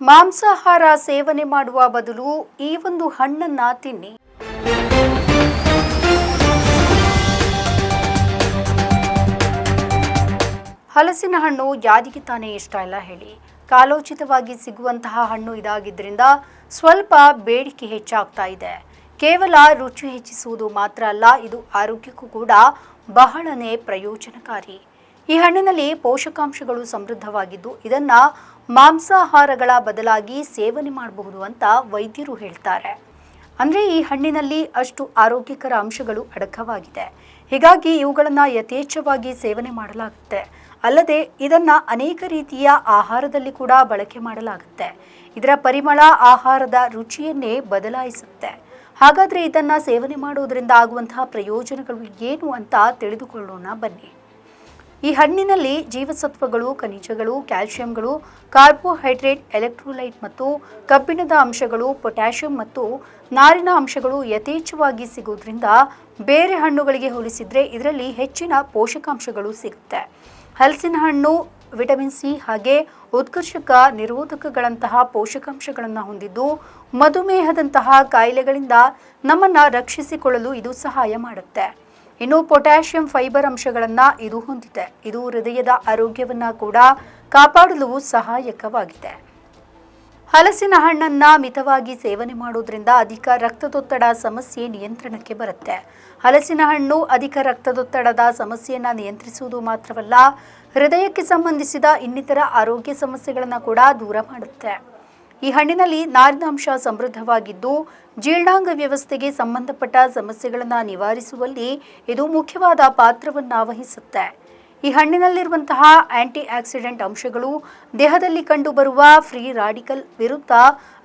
ಮಾಂಸಾಹಾರ ಸೇವನೆ ಮಾಡುವ ಬದಲು ಈ ಒಂದು ಹಣ್ಣನ್ನ ತಿನ್ನಿ. ಹಲಸಿನ ಹಣ್ಣು ಯಾರಿಗೆ ತಾನೇ ಇಷ್ಟ ಇಲ್ಲ ಹೇಳಿ. ಕಾಲೋಚಿತವಾಗಿ ಸಿಗುವಂತಹ ಹಣ್ಣು ಇದಾಗಿದ್ದರಿಂದ ಸ್ವಲ್ಪ ಬೇಡಿಕೆ ಹೆಚ್ಚಾಗ್ತಾ ಇದೆ. ಕೇವಲ ರುಚಿ ಹೆಚ್ಚಿಸುವುದು ಮಾತ್ರ ಅಲ್ಲ, ಇದು ಆರೋಗ್ಯಕ್ಕೂ ಕೂಡ ಬಹಳನೇ ಪ್ರಯೋಜನಕಾರಿ. ಈ ಹಣ್ಣಿನಲ್ಲಿ ಪೋಷಕಾಂಶಗಳು ಸಮೃದ್ಧವಾಗಿದ್ದು, ಇದನ್ನ ಮಾಂಸಾಹಾರಗಳ ಬದಲಾಗಿ ಸೇವನೆ ಮಾಡಬಹುದು ಅಂತ ವೈದ್ಯರು ಹೇಳ್ತಾರೆ. ಅಂದ್ರೆ ಈ ಹಣ್ಣಿನಲ್ಲಿ ಅಷ್ಟು ಆರೋಗ್ಯಕರ ಅಂಶಗಳು ಅಡಕವಾಗಿದೆ. ಹೀಗಾಗಿ ಇವುಗಳನ್ನು ಯಥೇಚ್ಛವಾಗಿ ಸೇವನೆ ಮಾಡಲಾಗುತ್ತೆ. ಅಲ್ಲದೆ ಇದನ್ನ ಅನೇಕ ರೀತಿಯ ಆಹಾರದಲ್ಲಿ ಕೂಡ ಬಳಕೆ ಮಾಡಲಾಗುತ್ತೆ. ಇದರ ಪರಿಮಳ, ಆಹಾರದ ರುಚಿಯನ್ನೇ ಬದಲಾಯಿಸುತ್ತೆ. ಹಾಗಾದ್ರೆ ಇದನ್ನ ಸೇವನೆ ಮಾಡುವುದರಿಂದ ಆಗುವಂತಹ ಪ್ರಯೋಜನಗಳು ಏನು ಅಂತ ತಿಳಿದುಕೊಳ್ಳೋಣ ಬನ್ನಿ. ಈ ಹಣ್ಣಿನಲ್ಲಿ ಜೀವಸತ್ವಗಳು, ಖನಿಜಗಳು, ಕ್ಯಾಲ್ಸಿಯಂಗಳು, ಕಾರ್ಬೋಹೈಡ್ರೇಟ್, ಎಲೆಕ್ಟ್ರೋಲೈಟ್ ಮತ್ತು ಕಬ್ಬಿಣದ ಅಂಶಗಳು, ಪೊಟ್ಯಾಷಿಯಂ ಮತ್ತು ನಾರಿನ ಅಂಶಗಳು ಯಥೇಚ್ಛವಾಗಿ ಸಿಗುವುದರಿಂದ ಬೇರೆ ಹಣ್ಣುಗಳಿಗೆ ಹೋಲಿಸಿದರೆ ಇದರಲ್ಲಿ ಹೆಚ್ಚಿನ ಪೋಷಕಾಂಶಗಳು ಸಿಗುತ್ತೆ. ಹಲಸಿನ ಹಣ್ಣು, ವಿಟಮಿನ್ ಸಿ ಹಾಗೆ ಉತ್ಕರ್ಷಕ ನಿರೋಧಕಗಳಂತಹ ಪೋಷಕಾಂಶಗಳನ್ನು ಹೊಂದಿದ್ದು ಮಧುಮೇಹದಂತಹ ಕಾಯಿಲೆಗಳಿಂದ ನಮ್ಮನ್ನು ರಕ್ಷಿಸಿಕೊಳ್ಳಲು ಇದು ಸಹಾಯ ಮಾಡುತ್ತೆ. ಇನ್ನು ಪೊಟ್ಯಾಷಿಯಂ ಫೈಬರ್ ಅಂಶಗಳನ್ನು ಇದು ಹೊಂದಿದೆ. ಇದು ಹೃದಯದ ಆರೋಗ್ಯವನ್ನ ಕೂಡ ಕಾಪಾಡಲು ಸಹಾಯಕವಾಗಿದೆ. ಹಲಸಿನ ಹಣ್ಣನ್ನ ಮಿತವಾಗಿ ಸೇವನೆ ಮಾಡೋದ್ರಿಂದ ಅಧಿಕ ರಕ್ತದೊತ್ತಡ ಸಮಸ್ಯೆ ನಿಯಂತ್ರಣಕ್ಕೆ ಬರುತ್ತೆ. ಹಲಸಿನ ಹಣ್ಣು ಅಧಿಕ ರಕ್ತದೊತ್ತಡದ ಸಮಸ್ಯೆಯನ್ನು ನಿಯಂತ್ರಿಸುವುದು ಮಾತ್ರವಲ್ಲ, ಹೃದಯಕ್ಕೆ ಸಂಬಂಧಿಸಿದ ಇನ್ನಿತರ ಆರೋಗ್ಯ ಸಮಸ್ಯೆಗಳನ್ನು ಕೂಡ ದೂರ ಮಾಡುತ್ತೆ. ಈ ಹಣ್ಣಿನಲ್ಲಿ ನಾರಿನಾಂಶ ಸಮೃದ್ಧವಾಗಿದ್ದು, ಜೀರ್ಣಾಂಗ ವ್ಯವಸ್ಥೆಗೆ ಸಂಬಂಧಪಟ್ಟ ಸಮಸ್ಯೆಗಳನ್ನು ನಿವಾರಿಸುವಲ್ಲಿ ಇದು ಮುಖ್ಯವಾದ ಪಾತ್ರವನ್ನು ವಹಿಸುತ್ತೆ ಈ ಹಣ್ಣಿನಲ್ಲಿರುವಂತಹ ಆಂಟಿ ಆಕ್ಸಿಡೆಂಟ್ ಅಂಶಗಳು ದೇಹದಲ್ಲಿ ಕಂಡುಬರುವ ಫ್ರೀ ರಾಡಿಕಲ್ ವಿರುದ್ಧ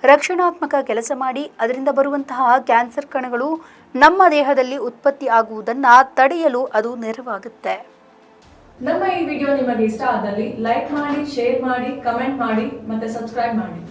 ರಕ್ಷಣಾತ್ಮಕ ಕೆಲಸ ಮಾಡಿ ಅದರಿಂದ ಬರುವಂತಹ ಕ್ಯಾನ್ಸರ್ ಕಣಗಳು ನಮ್ಮ ದೇಹದಲ್ಲಿ ಉತ್ಪತ್ತಿ ಆಗುವುದನ್ನು ತಡೆಯಲು ಅದು ನೆರವಾಗುತ್ತೆ. ನಮ್ಮ ಈ ವಿಡಿಯೋ ನಿಮಗೆ ಇಷ್ಟ ಆದಲ್ಲಿ ಲೈಕ್ ಮಾಡಿ, ಶೇರ್ ಮಾಡಿ, ಕಮೆಂಟ್ ಮಾಡಿ ಮತ್ತೆ ಸಬ್ಸ್ಕ್ರೈಬ್ ಮಾಡಿ.